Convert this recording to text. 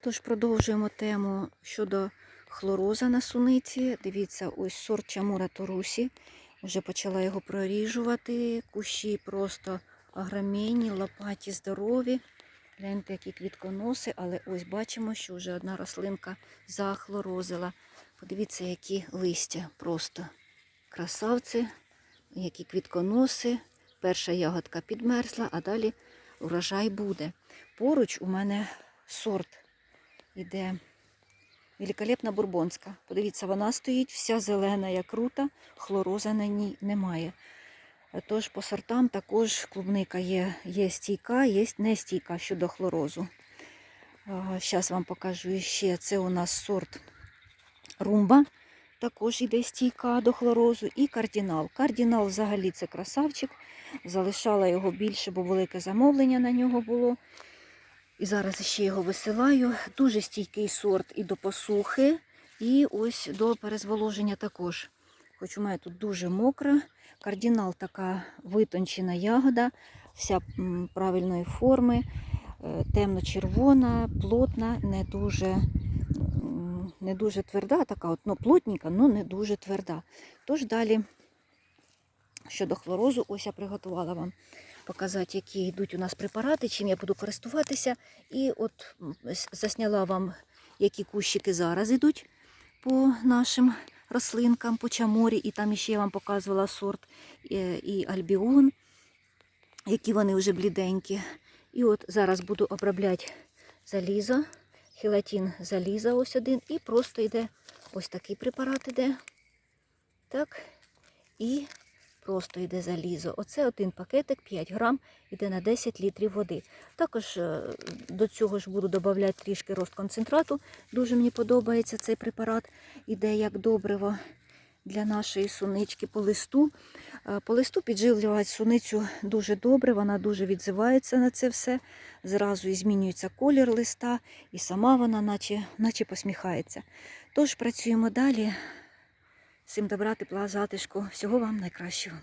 Тож продовжуємо тему щодо хлороза на суниці. Дивіться, ось сорт Чамура Торусі. Вже почала його проріжувати. Кущі просто агромінні, лопаті здорові. Гляньте, які квітконоси, але ось бачимо, що вже одна рослинка захлорозила. Подивіться, які листя просто красавці, які квітконоси. Перша ягодка підмерзла, а далі урожай буде. Поруч у мене сорт іде великолепна бурбонська. Подивіться, вона стоїть вся зелена, як рута, хлороза на ній немає. Тож по сортам також клубника є, є стійка, є не стійка щодо хлорозу. Зараз вам покажу ще. Це у нас сорт румба, також іде стійка до хлорозу, і кардинал. Кардинал взагалі це красавчик. Залишала його більше, бо велике замовлення на нього було. І зараз ще його висилаю. Дуже стійкий сорт і до посухи, і ось до перезволоження також. Хоч у мене тут дуже мокро. Кардинал така витончена ягода, вся правильної форми, е, темно-червона, плотна, не дуже, не дуже тверда, така от, ну, плотненька, але не дуже тверда. Тож далі, щодо хлорозу, ось я приготувала вам показати, які йдуть у нас препарати, чим я буду користуватися. І от засняла вам, які кущики зараз йдуть по нашим рослинкам, по чаморі. І там ще я вам показувала сорт е, і альбіон, які вони вже бліденькі. І от зараз буду обробляти залізо, хелатин заліза ось один. І просто йде ось такий препарат іде. Так. І просто йде залізо. Оце один пакетик 5 грам йде на 10 літрів води. Також е, до цього ж буду додавати трішки розконцентрату. Дуже мені подобається цей препарат. Іде як добриво для нашої сунички по листу. Е, По листу підживлювати суницю дуже добре, вона дуже відзивається на це все. Зразу і змінюється колір листа, і сама вона наче, наче посміхається. Тож працюємо далі. Всім добра, тепла, затишку. Всього вам найкращого.